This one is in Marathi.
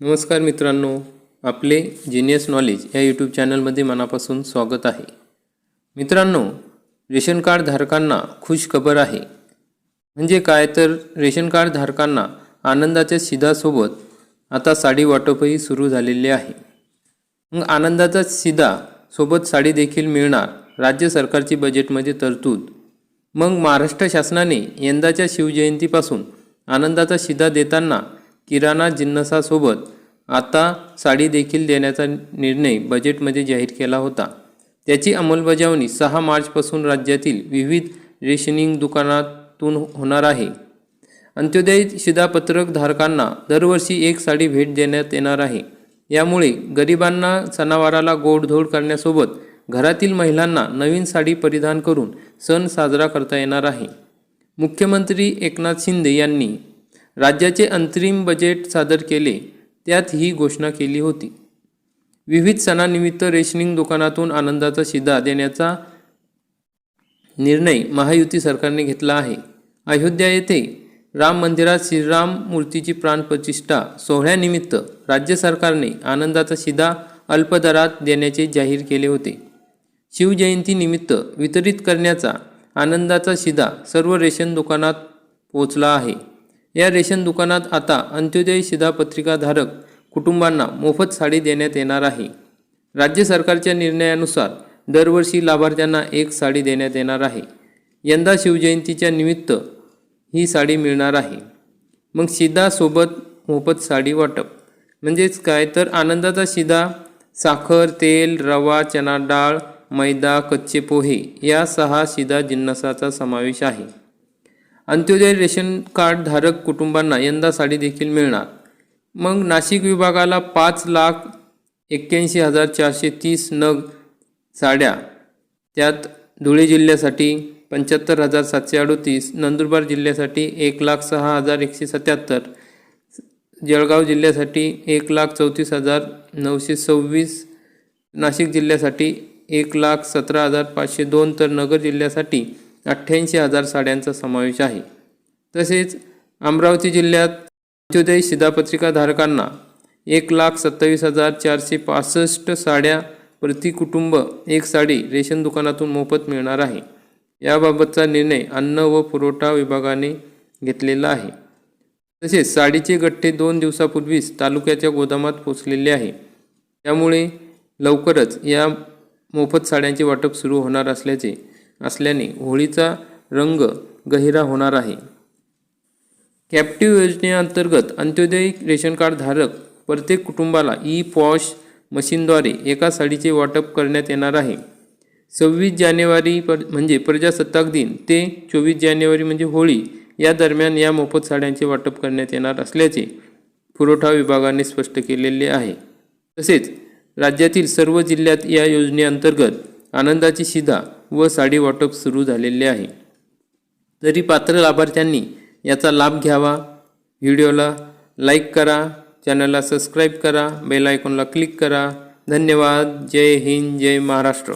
नमस्कार मित्रांनो आपले जिनियस नॉलेज या यूट्यूब चॅनलमध्ये मनापासून स्वागत आहे. मित्रांनो रेशन कार्ड धारकांना खुश खबर आहे. म्हणजे काय तर रेशन कार्ड धारकांना आनंदाच्या शिधासोबत आता साडी वाटपही सुरू झालेले आहे. मग आनंदाचा शिधा सोबत साडी देखील मिळणार राज्य सरकारची बजेटमध्ये तरतूद. मग महाराष्ट्र शासनाने यंदाच्या शिवजयंतीपासून आनंदाचा शिदा देताना किराणा जिन्नसासोबत आता साडी देखील देण्याचा निर्णय बजेटमध्ये जाहीर केला होता. त्याची अंमलबजावणी सहा मार्चपासून राज्यातील विविध रेशनिंग दुकानातून होणार आहे. अंत्योदय शिधापत्रक धारकांना दरवर्षी एक साडी भेट देण्यात येणार आहे. यामुळे गरिबांना सणावाराला गोडधोड करण्यासोबत घरातील महिलांना नवीन साडी परिधान करून सण साजरा करता येणार आहे. मुख्यमंत्री एकनाथ शिंदे यांनी राज्याचे अंतरिम बजेट सादर केले त्यात ही घोषणा केली होती. विविध सणानिमित्त रेशनिंग दुकानातून आनंदाचा शिदा देण्याचा निर्णय महायुती सरकारने घेतला आहे. अयोध्या येथे राम मंदिरात श्रीराम मूर्तीची प्राणप्रतिष्ठा सोहळ्यानिमित्त राज्य सरकारने आनंदाचा शिदा अल्पदरात देण्याचे जाहीर केले होते. शिवजयंतीनिमित्त वितरित करण्याचा आनंदाचा शिदा सर्व रेशन दुकानात पोचला आहे. या रेशन दुकानात आता अंत्योदय शिधापत्रिकाधारक कुटुंबांना मोफत साडी देण्यात येणार आहे. राज्य सरकारच्या निर्णयानुसार दरवर्षी लाभार्थ्यांना एक साडी देण्यात येणार आहे. यंदा शिवजयंतीच्या निमित्त ही साडी मिळणार आहे. मग शिधासोबत मोफत साडी वाटप. म्हणजेच काय? तर आनंदाचा शिदा साखर तेल रवा चना डाळ मैदा कच्चे पोहे या सहा शिधा जिन्नसाचा समावेश आहे. अंत्योदय रेशन कार्ड धारक कुटुंबांना यंदा साडी देखील मिळणार. मग नाशिक विभागाला पाच लाख एक्क्याऐंशी हजार चारशे तीस नग साड्या त्यात धुळे जिल्ह्यासाठी पंच्याहत्तर हजार सातशे अडोतीस नंदुरबार जिल्ह्यासाठी एक लाख सहा हजार एकशे सत्याहत्तर जळगाव जिल्ह्यासाठी एक लाख चौतीस हजार नऊशे सव्वीस नाशिक जिल्ह्यासाठी एक लाख सतरा हजार पाचशे दोन तर नगर जिल्ह्यासाठी अठ्ठ्याऐंशी हजार साड्यांचा समावेश आहे. तसेच अमरावती जिल्ह्यात अंत्योदय शिधापत्रिका धारकांना एक लाख सत्तावीस हजार चारशे पासष्ट साड्या प्रति कुटुंब एक साडी रेशन दुकानातून मोफत मिळणार आहे. याबाबतचा निर्णय अन्न व पुरवठा विभागाने घेतलेला आहे. तसेच साडीचे गठ्ठे दोन दिवसापूर्वीच तालुक्याच्या गोदामात पोचलेले आहे. त्यामुळे लवकरच या मोफत साड्यांचे वाटप सुरू होणार असल्याचे असल्याने होळीचा रंग गहिरा होणार आहे. कॅप्टिव्ह योजनेअंतर्गत अंत्योदय रेशन कार्ड धारक प्रत्येक कुटुंबाला ई पॉश मशीनद्वारे एका साडीचे वाटप करण्यात येणार आहे. सव्वीस जानेवारी पर म्हणजे प्रजासत्ताक दिन ते चोवीस जानेवारी म्हणजे होळी या दरम्यान या मोफत साड्यांचे वाटप करण्यात येणार असल्याचे पुरवठा विभागाने स्पष्ट केलेले आहे. तसेच राज्यातील सर्व जिल्ह्यात या योजनेअंतर्गत आनंदाची शिधा व साडी वाटप सुरू झालेले आहे. तरी पात्र लाभार्थ्यांनी याचा लाभ घ्यावा. व्हिडिओला लाईक करा चॅनलला सबस्क्राईब करा बेल आयकॉनला क्लिक करा. धन्यवाद. जय हिंद. जय महाराष्ट्र.